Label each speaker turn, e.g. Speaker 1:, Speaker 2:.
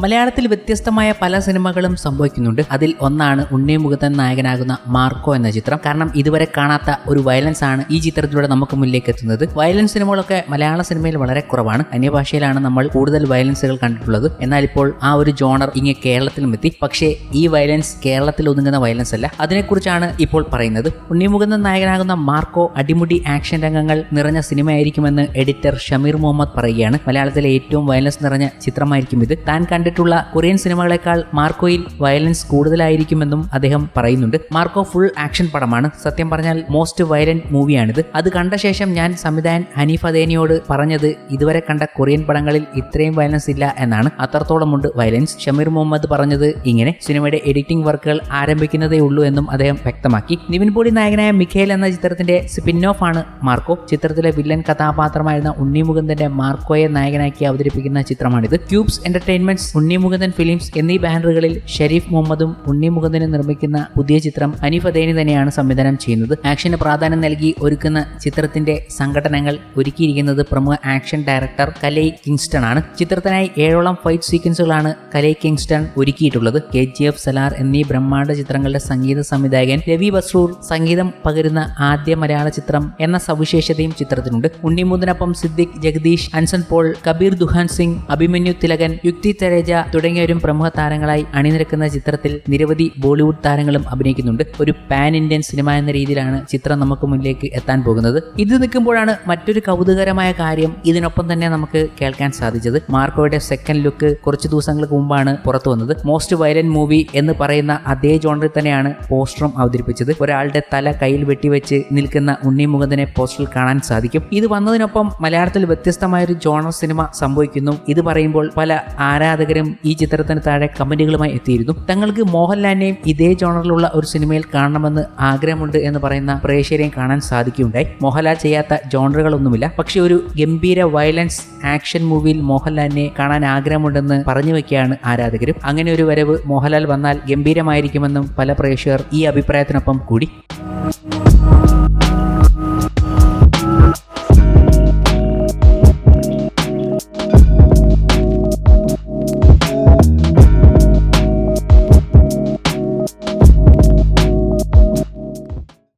Speaker 1: മലയാളത്തിൽ വ്യത്യസ്തമായ പല സിനിമകളും സംഭവിക്കുന്നുണ്ട്. അതിൽ ഒന്നാണ് ഉണ്ണിമുഖത്തൻ നായകനാകുന്ന മാർക്കോ എന്ന ചിത്രം. കാരണം ഇതുവരെ കാണാത്ത ഒരു വയലൻസ് ആണ് ഈ ചിത്രത്തിലൂടെ നമുക്ക് മുന്നിലേക്ക് എത്തുന്നത്. വയലൻസ് സിനിമകളൊക്കെ മലയാള സിനിമയിൽ വളരെ കുറവാണ്. അന്യഭാഷയിലാണ് നമ്മൾ കൂടുതൽ വയലൻസുകൾ കണ്ടിട്ടുള്ളത്. എന്നാൽ ഇപ്പോൾ ആ ഒരു ജോണർ ഇങ്ങനെ കേരളത്തിലും എത്തി. പക്ഷേ ഈ വയലൻസ് കേരളത്തിൽ ഒതുങ്ങുന്ന വയലൻസ് അല്ല. അതിനെക്കുറിച്ചാണ് ഇപ്പോൾ പറയുന്നത്. ഉണ്ണിമുഖത്തൻ നായകനാകുന്ന മാർക്കോ അടിമുടി ആക്ഷൻ രംഗങ്ങൾ നിറഞ്ഞ സിനിമയായിരിക്കുമെന്ന് എഡിറ്റർ ഷമീർ മുഹമ്മദ് പറയുകയാണ്. മലയാളത്തിലെ ഏറ്റവും വയലൻസ് നിറഞ്ഞ ചിത്രമായിരിക്കും ഇത്. താൻ കണ്ടിട്ടുള്ള കൊറിയൻ സിനിമകളെക്കാൾ മാർക്കോയിൽ വയലൻസ് കൂടുതലായിരിക്കുമെന്നും അദ്ദേഹം പറയുന്നുണ്ട്. മാർക്കോ ഫുൾ ആക്ഷൻ പടമാണ്. സത്യം പറഞ്ഞാൽ മോസ്റ്റ് വയലന്റ് മൂവിയാണിത്. അത് കണ്ട ശേഷം ഞാൻ സംവിധായകൻ ഹനീഫ് അദേനിയോട് പറഞ്ഞത് ഇതുവരെ കണ്ട കൊറിയൻ പടങ്ങളിൽ ഇത്രയും വയലൻസ് ഇല്ല എന്നാണ്. അത്രത്തോളമുണ്ട് വയലൻസ്. ഷമീർ മുഹമ്മദ് പറഞ്ഞത് ഇങ്ങനെ. സിനിമയുടെ എഡിറ്റിംഗ് വർക്കുകൾ ആരംഭിക്കുന്നതേ ഉള്ളൂ എന്നും അദ്ദേഹം വ്യക്തമാക്കി. നിവിൻ പോളി നായകനായ മിഖേൽ എന്ന ചിത്രത്തിന്റെ സ്പിൻ ഓഫ് ആണ് മാർക്കോ. ചിത്രത്തിലെ വില്ലൻ കഥാപാത്രമായിരുന്ന ഉണ്ണിമുകുന്ദന്റെ മാർക്കോയെ നായകനാക്കി അവതരിപ്പിക്കുന്ന ചിത്രമാണിത്. ക്യൂബ്സ് എന്റർടൈൻമെന്റ്സ് ഉണ്ണിമുകുന്ദൻ ഫിലിംസ് എന്നീ ബാനറുകളിൽ ഷെരീഫ് മുഹമ്മദും ഉണ്ണിമുകുന്ദനും നിർമ്മിക്കുന്ന പുതിയ ചിത്രം അനിഫ് അദേനി തന്നെയാണ് സംവിധാനം ചെയ്യുന്നത്. ആക്ഷന് പ്രാധാന്യം നൽകി ഒരുക്കുന്ന ചിത്രത്തിന്റെ സംഘടനകൾ ഒരുക്കിയിരിക്കുന്നത് പ്രമുഖ ആക്ഷൻ ഡയറക്ടർ കലൈ കിങ്സ്റ്റൺ ആണ്. ചിത്രത്തിനായി ഏഴോളം ഫൈറ്റ് സീക്വൻസുകളാണ് കലൈ കിങ്സ്റ്റൺ ഒരുക്കിയിട്ടുള്ളത്. കെ ജി എഫ് സലാർ എന്നീ ബ്രഹ്മാണ്ഡ ചിത്രങ്ങളുടെ സംഗീത സംവിധായകൻ രവി ബസ്രൂർ സംഗീതം പകരുന്ന ആദ്യ മലയാള ചിത്രം എന്ന സവിശേഷതയും ചിത്രത്തിനുണ്ട്. ഉണ്ണിമുന്തിനൊപ്പം സിദ്ദിഖ് ജഗദീഷ് അൻസൻ പോൾ കബീർ ദുഹാൻ സിംഗ് അഭിമന്യു തിലകൻ യുക്തി തെരേജ തുടങ്ങിയവരും പ്രമുഖ താരങ്ങളായി അണിനിരക്കുന്ന ചിത്രത്തിൽ നിരവധി ബോളിവുഡ് താരങ്ങളും അഭിനയിക്കുന്നുണ്ട്. ഒരു പാൻ ഇന്ത്യൻ സിനിമ എന്ന രീതിയിലാണ് ചിത്രം നമുക്ക് മുന്നിലേക്ക് എത്താൻ പോകുന്നത്. ഇത് നിൽക്കുമ്പോഴാണ് മറ്റൊരു കൗതുകരമായ കാര്യം ഇതിനൊപ്പം തന്നെ നമുക്ക് കേൾക്കാൻ സാധിച്ചത്. മാർക്കോയുടെ സെക്കൻഡ് ലുക്ക് കുറച്ച് ദിവസങ്ങൾക്ക് മുമ്പാണ് പുറത്തു വന്നത്. മോസ്റ്റ് വയലന്റ് മൂവി എന്ന് പറയുന്ന അതേ ജോണറിൽ തന്നെയാണ് പോസ്റ്ററും അവതരിപ്പിച്ചത്. ഒരാളുടെ തല കയ്യിൽ വെട്ടിവെച്ച് നിൽക്കുന്ന ഉണ്ണി മുകുന്ദനെ പോസ്റ്ററിൽ കാണാൻ സാധിക്കും. ഇത് വന്നതിനൊപ്പം മലയാളത്തിൽ വ്യത്യസ്തമായ ഒരു ജോണർ സിനിമ സംഭവിക്കുന്നു. ഇത് പറയുമ്പോൾ പല ആരാധകരും ഈ ചിത്രത്തിന് താഴെ കമന്റുകളുമായി എത്തിയിരുന്നു. തങ്ങൾക്ക് മോഹൻലാലിനെയും ഇതേ ജോണറിലുള്ള ഒരു സിനിമയിൽ കാണണമെന്ന് ആഗ്രഹമുണ്ട് എന്ന് പറയുന്ന പ്രേക്ഷകരെയും കാണാൻ സാധിക്കുകയുണ്ടായി. മോഹൻലാൽ ചെയ്യാത്ത ജോണറുകളൊന്നുമില്ല. പക്ഷേ ഒരു ഗംഭീര വയലൻസ് ആക്ഷൻ മൂവിയിൽ മോഹൻലാലിനെ കാണാൻ ആഗ്രഹമുണ്ടെന്ന് പറഞ്ഞു വെക്കുകയാണ് ആരാധകരും. അങ്ങനെ ഒരു വരവ് മോഹൻലാൽ വന്നാൽ ഗംഭീരമായിരിക്കുമെന്നും പല പ്രേക്ഷകർ ഈ അഭിപ്രായത്തിനൊപ്പം കൂടി.